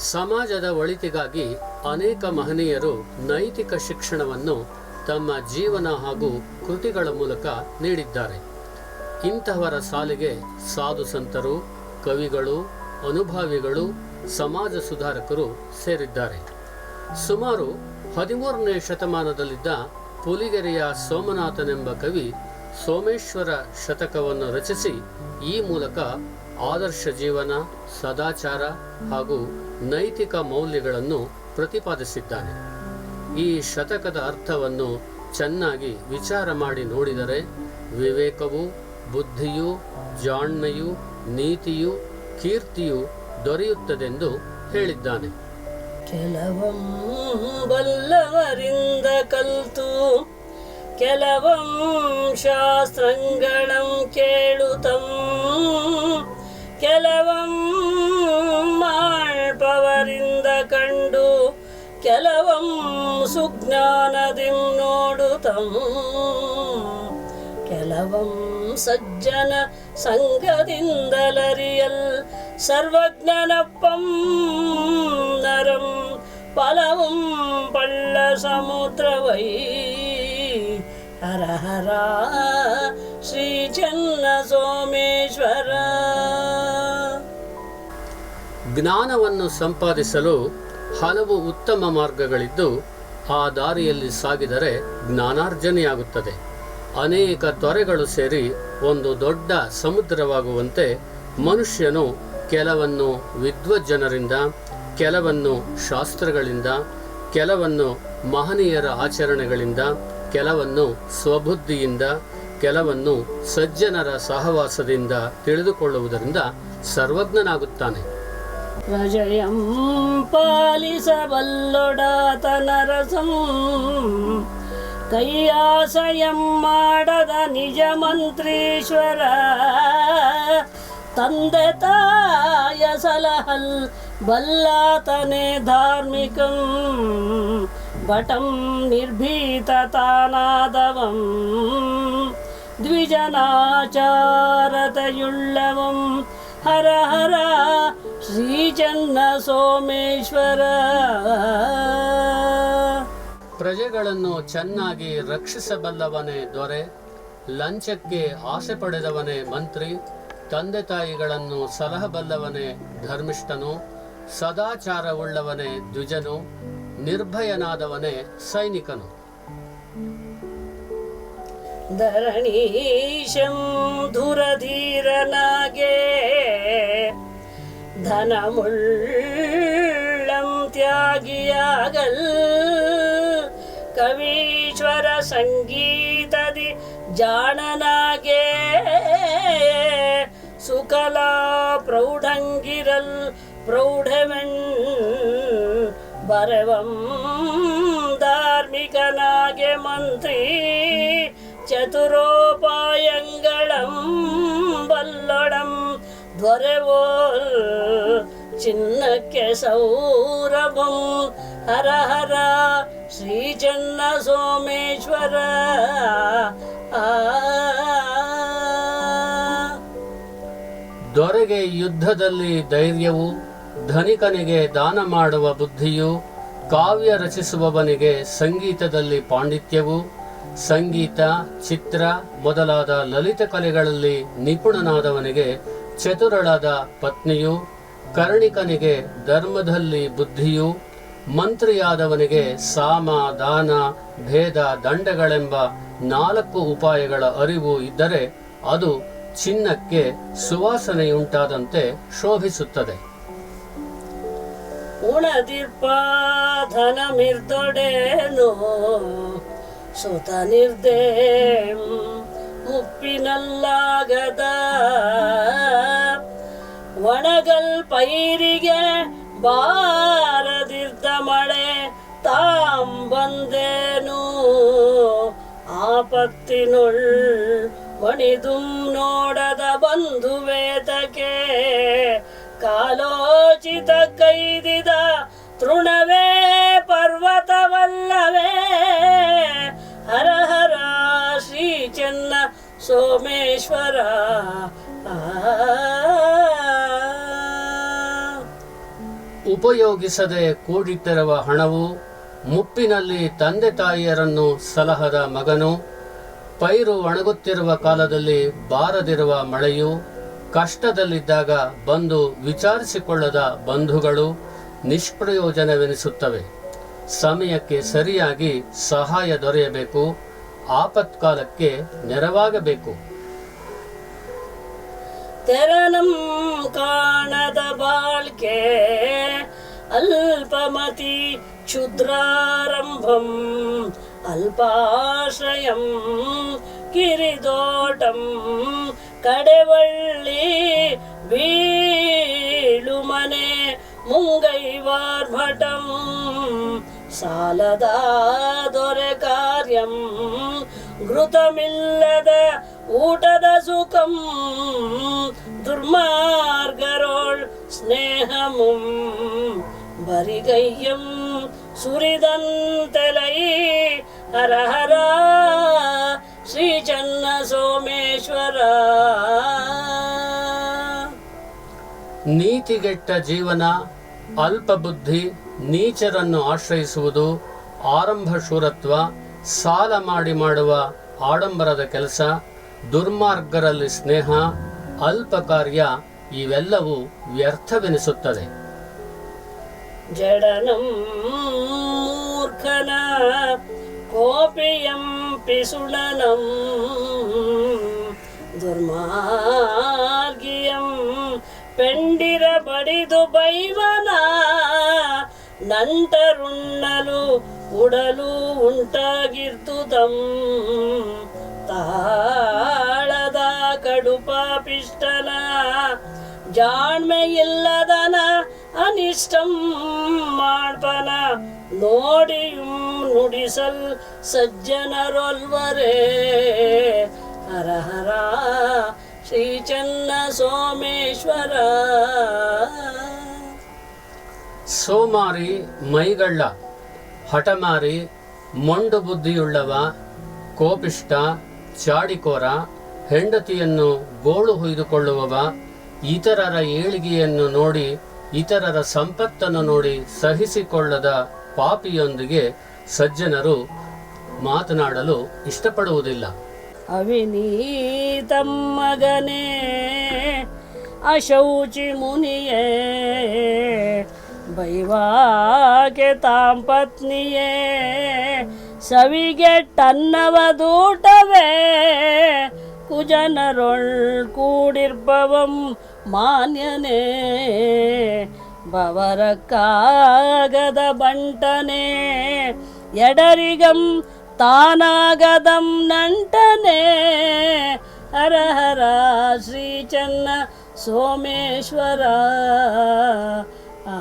ಸಮಾಜದ ಒಳಿತಿಗಾಗಿ ಅನೇಕ ಮಹನೀಯರು ನೈತಿಕ ಶಿಕ್ಷಣವನ್ನು ತಮ್ಮ ಜೀವನ ಹಾಗೂ ಕೃತಿಗಳ ಮೂಲಕ ನೀಡಿದ್ದಾರೆ. ಇಂತಹವರ ಸಾಲಿಗೆ ಸಾಧು ಸಂತರು, ಕವಿಗಳು, ಅನುಭಾವಿಗಳು, ಸಮಾಜ ಸುಧಾರಕರು ಸೇರಿದ್ದಾರೆ. ಸುಮಾರು ಹದಿಮೂರನೇ ಶತಮಾನದಲ್ಲಿದ್ದ ಪುಲಿಗೆರೆಯ ಸೋಮನಾಥನೆಂಬ ಕವಿ ಸೋಮೇಶ್ವರ ಶತಕವನ್ನು ರಚಿಸಿ ಈ ಮೂಲಕ ಆದರ್ಶ ಜೀವನ, ಸದಾಚಾರ ಹಾಗೂ ನೈತಿಕ ಮೌಲ್ಯಗಳನ್ನು ಪ್ರತಿಪಾದಿಸಿದ್ದಾನೆ. ಈ ಶತಕದ ಅರ್ಥವನ್ನು ಚೆನ್ನಾಗಿ ವಿಚಾರ ಮಾಡಿ ನೋಡಿದರೆ ವಿವೇಕವು, ಬುದ್ಧಿಯು, ಜಾಣ್ಮೆಯು, ನೀತಿಯು, ಕೀರ್ತಿಯು ದೊರೆಯುತ್ತದೆಂದು ಹೇಳಿದ್ದಾನೆ. ಕೆಲವಂ ಬಲ್ಲವರಿಂದ ಕಲ್ತು ಕೆಲವಂ ಶಾಸ್ತ್ರಗಳಂ ಕೇಳುತ್ತಂ ಕೆಲವಂ ಮಾಡ್ಪವರಿಂದ ಕಂಡು ಕೆಲವಂ ಸುಜ್ಞಾನದಿಂ ನೋಡುತ್ತಂ ಕೆಲವಂ ಸಜ್ಜನ ಸಂಘದಿಂದಲರಿಯಲ್ ಸರ್ವಜ್ಞನಪ್ಪಂ ನರಂ ಫಲവും ಪಳ್ಳ ಸಮುದ್ರವೈ ಹರ ಹರ ಶ್ರೀ ಚನ್ನ ಸೋಮೇಶ್ವರ ಜ್ಞಾನವನ್ನು ಸಂಪಾದಿಸಲು ಹಲವು ಉತ್ತಮ ಮಾರ್ಗಗಳಿದ್ದು, ಆ ದಾರಿಯಲ್ಲಿ ಸಾಗಿದರೆ ಜ್ಞಾನಾರ್ಜನೆಯಾಗುತ್ತದೆ. ಅನೇಕ ತೊರೆಗಳು ಸೇರಿ ಒಂದು ದೊಡ್ಡ ಸಮುದ್ರವಾಗುವಂತೆ ಮನುಷ್ಯನು ಕೆಲವನ್ನು ವಿದ್ವಜ್ಜನರಿಂದ, ಕೆಲವನ್ನು ಶಾಸ್ತ್ರಗಳಿಂದ, ಕೆಲವನ್ನು ಮಹನೀಯರ ಆಚರಣೆಗಳಿಂದ, ಕೆಲವನ್ನು ಸ್ವಬುದ್ಧಿಯಿಂದ, ಕೆಲವನ್ನು ಸಜ್ಜನರ ಸಹವಾಸದಿಂದ ತಿಳಿದುಕೊಳ್ಳುವುದರಿಂದ ಸರ್ವಜ್ಞನಾಗುತ್ತಾನೆ. ಪ್ರಜಯಂ ಪಾಲಿಸಬಲ್ಲೊಡಾತನರಸಂ. ಕೈಯಾಸಯಂ ಮಾಡದ ನಿಜ ಮಂತ್ರೀಶ್ವರ. ತಂದೆ ತಾಯ ಸಲಹಲ್ ಬಲ್ಲಾತನೆ ಧಾರ್ಮಿಕಂ. ಬಟಂ ನಿರ್ಭೀತತಾನಾದವಂ ದ್ವಿಜನಾಚಾರತೆಯುಳ್ಳವಂ. ಹರ ಹರ ಶ್ರೀಚನ್ನ ಸೋಮೇಶ್ವರ ಪ್ರಜೆಗಳನ್ನು ಚೆನ್ನಾಗಿ ರಕ್ಷಿಸಬಲ್ಲವನೇ ದೊರೆ ಲಂಚಕ್ಕೆ ಆಸೆ ಪಡೆದವನೇ ಮಂತ್ರಿ ತಂದೆ ತಾಯಿಗಳನ್ನು ಸಲಹಬಲ್ಲವನೇ ಧರ್ಮಿಷ್ಠನು ಸದಾಚಾರವುಳ್ಳವನೇ ದ್ವಿಜನು ನಿರ್ಭಯನಾದವನೇ ಸೈನಿಕನು. ಧರಣೀಶಂ ಧುರಧೀರನಾಗೆ ಧನಮುಳ್ಳಂ ತ್ಯಾಗಿಯಾಗಲ್. ಕವೀಶ್ವರ ಸಂಗೀತದಿ ಜಾಣನಾಗೆ. ಸುಕಲಾ ಪ್ರೌಢಂಗಿರಲ್ ಪ್ರೌಢವೆಣ್ ಬರವಂ ಧಾರ್ಮಿಕನಾಗೆ ಮಂತ್ರಿ. ಚತುರೋಪಾಯಂಗಳಂ ಬಲ್ಲೊಡಂ ಧ್ವರೆವೋಲ್ ಚಿನ್ನಕ್ಕೆ ಸೌರಭಂ ಹರ ಹರ ಶ್ರೀಚನ್ನ ಸೋಮೇಶ್ವರ. ಆ. ದೊರೆಗೆ ಯುದ್ಧದಲ್ಲಿ ಧೈರ್ಯವು, ಧನಿಕನಿಗೆ ದಾನ ಮಾಡುವ ಬುದ್ಧಿಯು, ಕಾವ್ಯ ರಚಿಸುವವನಿಗೆ ಸಂಗೀತದಲ್ಲಿ ಪಾಂಡಿತ್ಯವು, ಸಂಗೀತ, ಚಿತ್ರ ಮೊದಲಾದ ಲಲಿತ ಕಲೆಗಳಲ್ಲಿ ನಿಪುಣನಾದವನಿಗೆ ಚತುರಳಾದ ಪತ್ನಿಯು ಕರ್ಣಿಕನಿಗೆ ಧರ್ಮದಲ್ಲಿ ಬುದ್ಧಿಯು, ಮಂತ್ರಿಯಾದವನಿಗೆ ಸಾಮ ದಾನ ಭೇದ ದಂಡಗಳೆಂಬ ನಾಲ್ಕು ಉಪಾಯಗಳ ಅರಿವು ಇದ್ದರೆ ಅದು ಚಿನ್ನಕ್ಕೆ ಸುವಾಸನೆಯುಂಟಾದಂತೆ ಶೋಭಿಸುತ್ತದೆ. ಸುತ ನಿರ್ದೇ ಮುಪ್ಪಿನಲ್ಲಾಗದ ಒಣಗಲ್ ಪೈರಿಗೆ ಬಾರದಿದ್ದ ಮಳೆ ತಾಂ ಬಂದೇನು. ಆಪತ್ತಿನುಳ್ ಮಣಿದುಂ ನೋಡದ ಬಂಧುವೇತಕ್ಕೆ ಕಾಲೋಚಿತ ಕೈದಿದ ತೃಣವೇ ಪರ್ವತವಲ್ಲವೇ. ಹರ ಹರ ಶ್ರೀ ಚೆನ್ನ ಸೋಮೇಶ್ವರ. ಆ. ಉಪಯೋಗಿಸದೆ ಕೂಡಿಟ್ಟಿರುವ ಹಣವು ಮುಪ್ಪಿನಲ್ಲಿ ತಂದೆ ತಾಯಿಯರನ್ನು ಸಲಹದ ಮಗನು, ಪೈರು ಒಣಗುತ್ತಿರುವ ಕಾಲದಲ್ಲಿ ಬಾರದಿರುವ ಮಳೆಯು ಕಷ್ಟದಲ್ಲಿದ್ದಾಗ ಬಂದು ವಿಚಾರಿಸಿಕೊಳ್ಳದ ಬಂಧುಗಳು ನಿಷ್ಪ್ರಯೋಜನವೆನಿಸುತ್ತವೆ. ಸಮಯಕ್ಕೆ ಸರಿಯಾಗಿ ಸಹಾಯ ದೊರೆಯಬೇಕು, ಆಪತ್ಕಾಲಕ್ಕೆ ನೆರವಾಗಬೇಕು. ತೆರನಂ ಕಾಣದ ಬಾಳ್ಕೆ ಅಲ್ಪಮತಿ ಕ್ಷುದ್ರಾರಂಭಂ ಅಲ್ಪಾಶ್ರಯಂ ಕಿರಿದೋಟಂ ಕಡೆವಳ್ಳಿ ಬೀಳುಮನೆ ಮುಂಗೈವಾರ್ಭಟಂ ಸಾಲದ ದೊರೆ ಕಾರ್ಯಂ ಘೃತಮಿಲ್ಲದ ಊಟದ ಸುಖಂ ದುರ್ಮಾರ್ಗರೋಳ್ ಸ್ನೇಹಮುಂ ಬರಿಗೈಯಂ ಸುರಿದಂತೆಲೈ ಹರ ಹರ ಶ್ರೀ ಚನ್ನ ಸೋಮೇಶ್ವರ ನೀತಿಗೆಟ್ಟ ಜೀವನ ಅಲ್ಪಬುದ್ಧಿ ನೀಚರನ್ನು ಆಶ್ರಯಿಸುವುದು ಆರಂಭ ಶೂರತ್ವ, ಸಾಲ ಮಾಡಿ ಮಾಡುವ ಆಡಂಬರದ ಕೆಲಸ, ದುರ್ಮಾರ್ಗರಲ್ಲಿ ಸ್ನೇಹ ಅಲ್ಪ ಕಾರ್ಯ ಇವೆಲ್ಲವೂ ವ್ಯರ್ಥವೆನಿಸುತ್ತದೆ ಜಡನಂ ಮೂರ್ಖನ ಕೋಪಿಯಂ ಪಿಸುಡನಂ ದುರ್ಮಾರ್ಗಿಯಂ ಪೆಂಡಿರ ಬಡಿದು ಬೈವನ ನಂಟರುಣ್ಣಲು ಉಡಲು ಉಂಟಾಗಿರ್ತುದಂ ಜಾಣ್ಮೆಯಿಲ್ಲದನ ಅನಿಷ್ಟಂ ಮಾಡ್ಪನ ನೋಡಿಯೂ ನುಡಿಸಲ್ ಸಜ್ಜನರೊಲ್ವರೇ. ಹರ ಹರ ಶ್ರೀ ಚನ್ನ ಸೋಮೇಶ್ವರ. ಸೋಮಾರಿ ಮೈಗಳ್ಳ, ಹಠಮಾರಿ ಮೊಂಡು ಬುದ್ಧಿಯುಳ್ಳವ, ಕೋಪಿಷ್ಟ, ಚಾಡಿಕೋರ, ಹೆಂಡತಿಯನ್ನು ಗೋಳು ಹೊಯ್ದುಕೊಳ್ಳುವವ ಇತರರ ಏಳಿಗೆಯನ್ನು ನೋಡಿ, ಇತರರ ಸಂಪತ್ತನ್ನು ನೋಡಿ ಸಹಿಸಿಕೊಳ್ಳದ ಪಾಪಿಯೊಂದಿಗೆ ಸಜ್ಜನರು ಮಾತನಾಡಲು ಇಷ್ಟಪಡುವುದಿಲ್ಲ. ಅವಿನೀತಮ್ಮಗನೇ ಅಶೌಚಿ ಮುನಿಯೇ ಬೈವಾಕೆ ತಾಂಪತ್ನಿಯೇ ಸವಿಗೆ ಸವಿಗೆಟ್ಟನ್ನವ ದೂಟವೇ, ಕುಜನರೊಳ್ ಕೂಡಿರ್ಬವಂ ಮಾನ್ಯನೇ பவரக்காகத பண்டனே எடரிகம் தானாகதம் நண்டனே ஹரஹரா ஸ்ரீச்சன்ன சோமேஸ்வரா ஆ